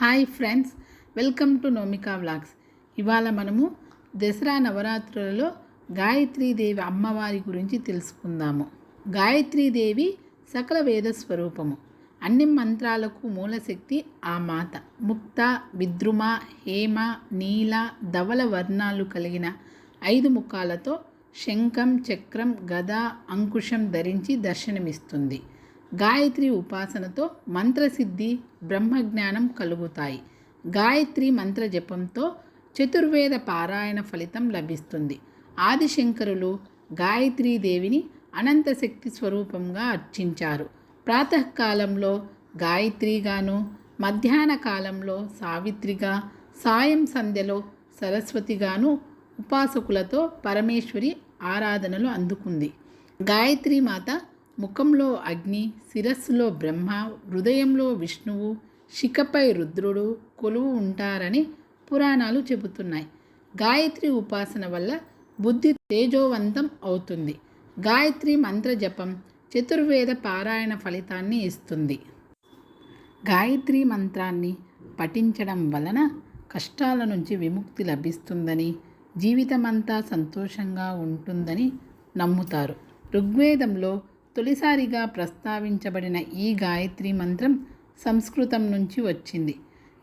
Hi friends welcome to Nomika vlogs. ఇవాళ మనము దసరా నవరాత్రులలో గాయత్రీదేవి అమ్మవారి గురించి తెలుసుకుందాము. గాయత్రీదేవి సకల వేద స్వరూపము. అన్ని మంత్రాలకు మూలశక్తి ఆ మాత. ముక్త విద్రుమ హేమ నీల ధవల వర్ణాలు కలిగిన ఐదు ముఖాలతో శంఖం చక్రం గద అంకుశం ధరించి దర్శనమిస్తుంది. గాయత్రి ఉపాసనతో మంత్రసిద్ధి బ్రహ్మజ్ఞానం కలుగుతాయి. గాయత్రి మంత్ర జపంతో చతుర్వేద పారాయణ ఫలితం లభిస్తుంది. ఆదిశంకరులు గాయత్రీదేవిని అనంత శక్తి స్వరూపంగా అర్చించారు. ప్రాతకాలంలో గాయత్రిగాను మధ్యాహ్న కాలంలో సావిత్రిగా సాయం సంధ్యలో సరస్వతిగాను ఉపాసకులతో పరమేశ్వరి ఆరాధనలు అందుకుంది. గాయత్రి మాత ముఖంలో అగ్ని శిరస్సులో బ్రహ్మ హృదయంలో విష్ణువు శిఖపై రుద్రుడు కొలువు ఉంటారని పురాణాలు చెబుతున్నాయి. గాయత్రి ఉపాసన వల్ల బుద్ధి తేజోవంతం అవుతుంది. గాయత్రి మంత్ర జపం చతుర్వేద పారాయణ ఫలితాన్ని ఇస్తుంది. గాయత్రి మంత్రాన్ని పఠించడం వలన కష్టాల నుంచి విముక్తి లభిస్తుందని జీవితమంతా సంతోషంగా ఉంటుందని నమ్ముతారు. ఋగ్వేదంలో తొలిసారిగా ప్రస్తావించబడిన ఈ గాయత్రి మంత్రం సంస్కృతం నుంచి వచ్చింది.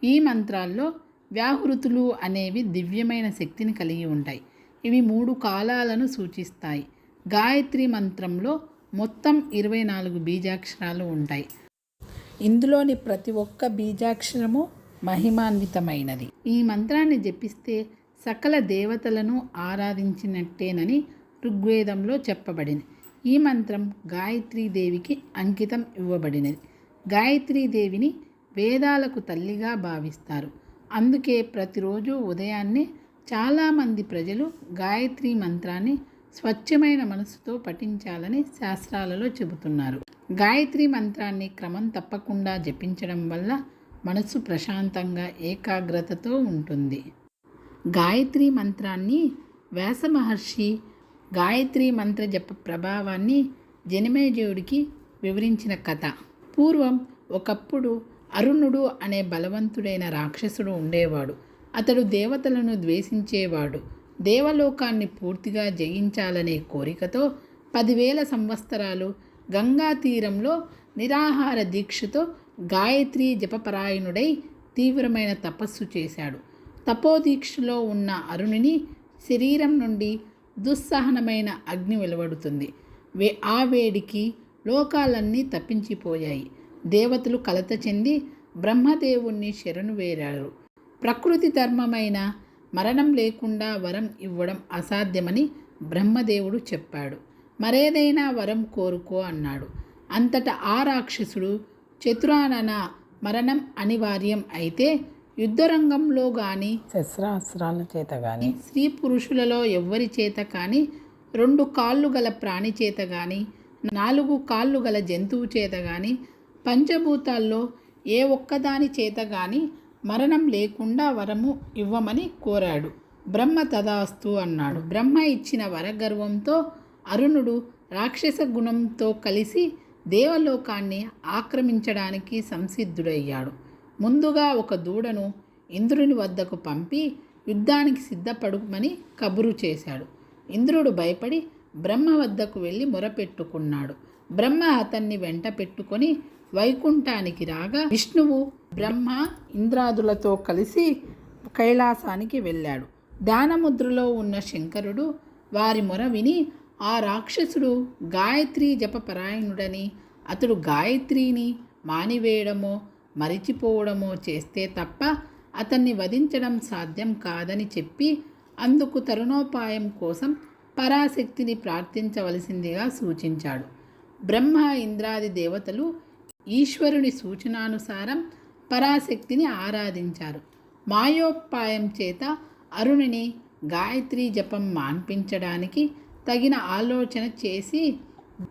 ఈ మంత్రాల్లో వ్యాహృతులు అనేవి దివ్యమైన శక్తిని కలిగి ఉంటాయి. ఇవి మూడు కాలాలను సూచిస్తాయి. గాయత్రి మంత్రంలో మొత్తం ఇరవై నాలుగు బీజాక్షరాలు ఉంటాయి. ఇందులోని ప్రతి ఒక్క బీజాక్షరము మహిమాన్వితమైనది. ఈ మంత్రాన్ని జపిస్తే సకల దేవతలను ఆరాధించినట్టేనని ఋగ్వేదంలో చెప్పబడింది. ఈ మంత్రం గాయత్రీదేవికి అంకితం ఇవ్వబడినది. గాయత్రీదేవిని వేదాలకు తల్లిగా భావిస్తారు. అందుకే ప్రతిరోజు ఉదయాన్నే చాలామంది ప్రజలు గాయత్రి మంత్రాన్ని స్వచ్ఛమైన మనసుతో పఠించాలని శాస్త్రాలలో చెబుతున్నారు. గాయత్రి మంత్రాన్ని క్రమం తప్పకుండా జపించడం వల్ల మనసు ప్రశాంతంగా ఏకాగ్రతతో ఉంటుంది. గాయత్రి మంత్రాన్ని వ్యాస మహర్షి గాయత్రి మంత్ర జప ప్రభావాన్ని జనమేజయుడికి వివరించిన కథ. పూర్వం ఒకప్పుడు అరుణుడు అనే బలవంతుడైన రాక్షసుడు ఉండేవాడు. అతడు దేవతలను ద్వేషించేవాడు. దేవలోకాన్ని పూర్తిగా జయించాలనే కోరికతో పదివేల సంవత్సరాలు గంగా తీరంలో నిరాహార దీక్షతో గాయత్రి జపపరాయణుడై తీవ్రమైన తపస్సు చేశాడు. తపోదీక్షలో ఉన్న అరుణుని శరీరం నుండి దుస్సహనమైన అగ్ని వెలువడుతుంది. వే ఆ వేడికి లోకాలన్నీ తప్పించిపోయాయి. దేవతలు కలత చెంది బ్రహ్మదేవుణ్ణి శరణు వేరారు. ప్రకృతి ధర్మమైన మరణం లేకుండా వరం ఇవ్వడం అసాధ్యమని బ్రహ్మదేవుడు చెప్పాడు. మరేదైనా వరం కోరుకో అన్నాడు. అంతటా ఆ రాక్షసుడు చతురానన మరణం అనివార్యం అయితే యుద్ధరంగంలో కానీ శస్త్రాస్త్రాల చేత కానీ స్త్రీ పురుషులలో ఎవ్వరి చేత కానీ రెండు కాళ్ళు గల ప్రాణి చేత కానీ నాలుగు కాళ్ళు గల జంతువు చేత కానీ పంచభూతాల్లో ఏ ఒక్కదాని చేత కానీ మరణం లేకుండా వరము ఇవ్వమని కోరాడు. బ్రహ్మ తదాస్తు అన్నాడు. బ్రహ్మ ఇచ్చిన వరగర్వంతో అరుణుడు రాక్షస గుణంతో కలిసి దేవలోకాన్ని ఆక్రమించడానికి సంసిద్ధుడయ్యాడు. ముందుగా ఒక దూడను ఇంద్రుని వద్దకు పంపి యుద్ధానికి సిద్ధపడుమని కబురు చేశాడు. ఇంద్రుడు భయపడి బ్రహ్మ వద్దకు వెళ్ళి మొరపెట్టుకున్నాడు. బ్రహ్మ అతన్ని వెంట పెట్టుకొని వైకుంఠానికి రాగా విష్ణువు బ్రహ్మ ఇంద్రాదులతో కలిసి కైలాసానికి వెళ్ళాడు. దానముద్రలో ఉన్న శంకరుడు వారి మొర విని ఆ రాక్షసుడు గాయత్రి జపపరాయణుడని అతడు గాయత్రిని మానివేయడమో మరిచిపోవడమో చేస్తే తప్ప అతన్ని వధించడం సాధ్యం కాదని చెప్పి అందుకు తరుణోపాయం కోసం పరాశక్తిని ప్రార్థించవలసిందిగా సూచించాడు. బ్రహ్మ ఇంద్రాది దేవతలు ఈశ్వరుని సూచనానుసారం పరాశక్తిని ఆరాధించారు. మాయోపాయం చేత అరుణిని గాయత్రి జపం మాన్పించడానికి తగిన ఆలోచన చేసి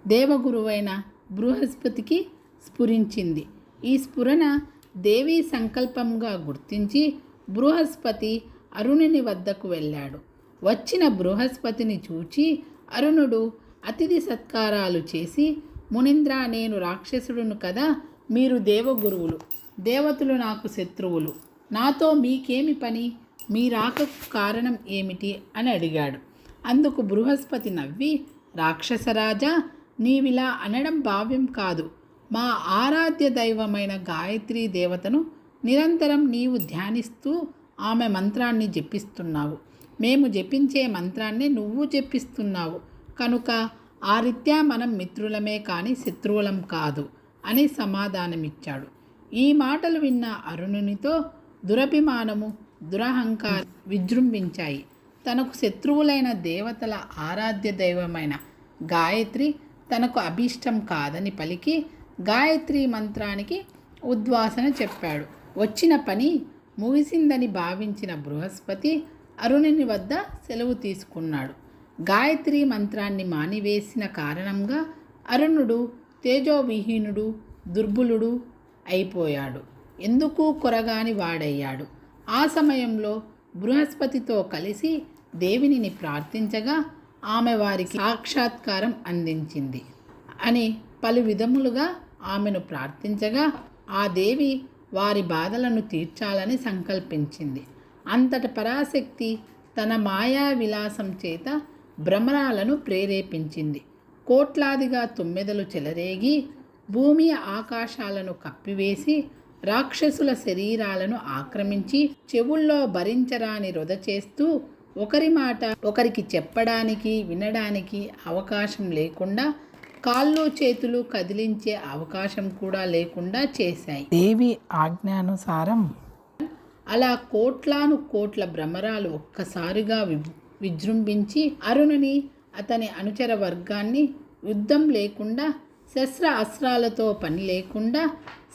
దేవగురువైన బృహస్పతికి స్ఫురించింది. ఈ స్ఫురణ దేవీ సంకల్పంగా గుర్తించి బృహస్పతి అరుణుని వద్దకు వెళ్ళాడు. వచ్చిన బృహస్పతిని చూచి అరుణుడు అతిథి సత్కారాలు చేసి మునింద్ర నేను రాక్షసుడును కదా మీరు దేవగురువులు. దేవతలు నాకు శత్రువులు. నాతో మీకేమి పని? మీ రాకకు కారణం ఏమిటి అని అడిగాడు. అందుకు బృహస్పతి నవ్వి రాక్షసరాజా నీవిలా అనడం భావ్యం కాదు. మా ఆరాధ్య దైవమైన గాయత్రీ దేవతను నిరంతరం నీవు ధ్యానిస్తూ ఆమె మంత్రాన్ని జపిస్తున్నావు. మేము జపించే మంత్రాన్ని నువ్వు జపిస్తున్నావు. కనుక ఆ రీత్యా మనం మిత్రులమే కానీ శత్రువులం కాదు అని సమాధానమిచ్చాడు. ఈ మాటలు విన్న అరుణునితో దురభిమానము దురహంకారం విజృంభించాయి. తనకు శత్రువులైన దేవతల ఆరాధ్య దైవమైన గాయత్రి తనకు అభీష్టం కాదని పలికి గాయత్రి మంత్రానికి ఉద్వాసన చెప్పాడు. వచ్చిన పని ముగిసిందని భావించిన బృహస్పతి అరుణుని వద్ద సెలవు తీసుకున్నాడు. గాయత్రి మంత్రాన్ని మానివేసిన కారణంగా అరుణుడు తేజోవిహీనుడు దుర్బలుడు అయిపోయాడు. ఎందుకు కొరగాని వాడయ్యాడు. ఆ సమయంలో బృహస్పతితో కలిసి దేవిని ప్రార్థించగా ఆమె వారికి సాక్షాత్కారం అందించింది అని పలు విధములుగా ఆమెను ప్రార్థించగా ఆ దేవి వారి బాధలను తీర్చాలని సంకల్పించింది. అంతట పరాశక్తి తన మాయా విలాసం చేత భ్రమరాలను ప్రేరేపించింది. కోట్లాదిగా తుమ్మెదలు చెలరేగి భూమి ఆకాశాలను కప్పివేసి రాక్షసుల శరీరాలను ఆక్రమించి చెవుల్లో భరించరాని రొద చేస్తూ ఒకరి మాట ఒకరికి చెప్పడానికి వినడానికి అవకాశం లేకుండా కాళ్ళు చేతులు కదిలించే అవకాశం కూడా లేకుండా చేశాయి. దేవి ఆజ్ఞానుసారం అలా కోట్లాను కోట్ల భ్రమరాలు ఒక్కసారిగా వి విజృంభించి అరుణుని అతని అనుచర వర్గాన్ని యుద్ధం లేకుండా శస్త్ర అస్త్రాలతో పని లేకుండా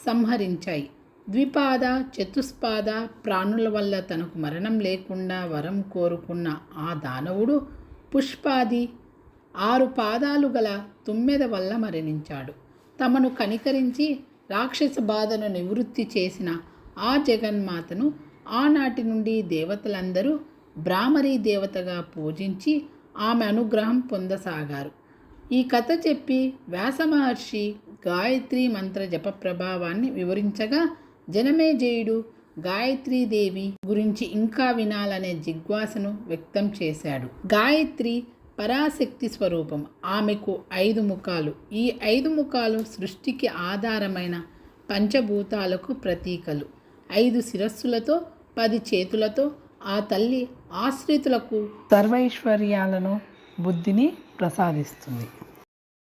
సంహరించాయి. ద్విపాద చతుస్పాద ప్రాణుల వల్ల తనకు మరణం లేకుండా వరం కోరుకున్న ఆ దానవుడు పుష్పాది ఆరు పాదాలు గల తుమ్మెద వల్ల మరణించాడు. తమను కనికరించి రాక్షస బాధను నివృత్తి చేసిన ఆ జగన్మాతను ఆనాటి నుండి దేవతలందరూ బ్రాహ్మరీ దేవతగా పూజించి ఆమె అనుగ్రహం పొందసాగారు. ఈ కథ చెప్పి వ్యాసమహర్షి గాయత్రి మంత్ర జప ప్రభావాన్ని వివరించగా జనమేజయుడు గాయత్రీదేవి గురించి ఇంకా వినాలనే జిజ్ఞాసను వ్యక్తం చేశాడు. గాయత్రి పరాశక్తి స్వరూపం. ఆమెకు ఐదు ముఖాలు. ఈ ఐదు ముఖాలు సృష్టికి ఆధారమైన పంచభూతాలకు ప్రతీకలు. ఐదు శిరస్సులతో పది చేతులతో ఆ తల్లి ఆశ్రితులకు సర్వైశ్వర్యాలను బుద్ధిని ప్రసాదిస్తుంది.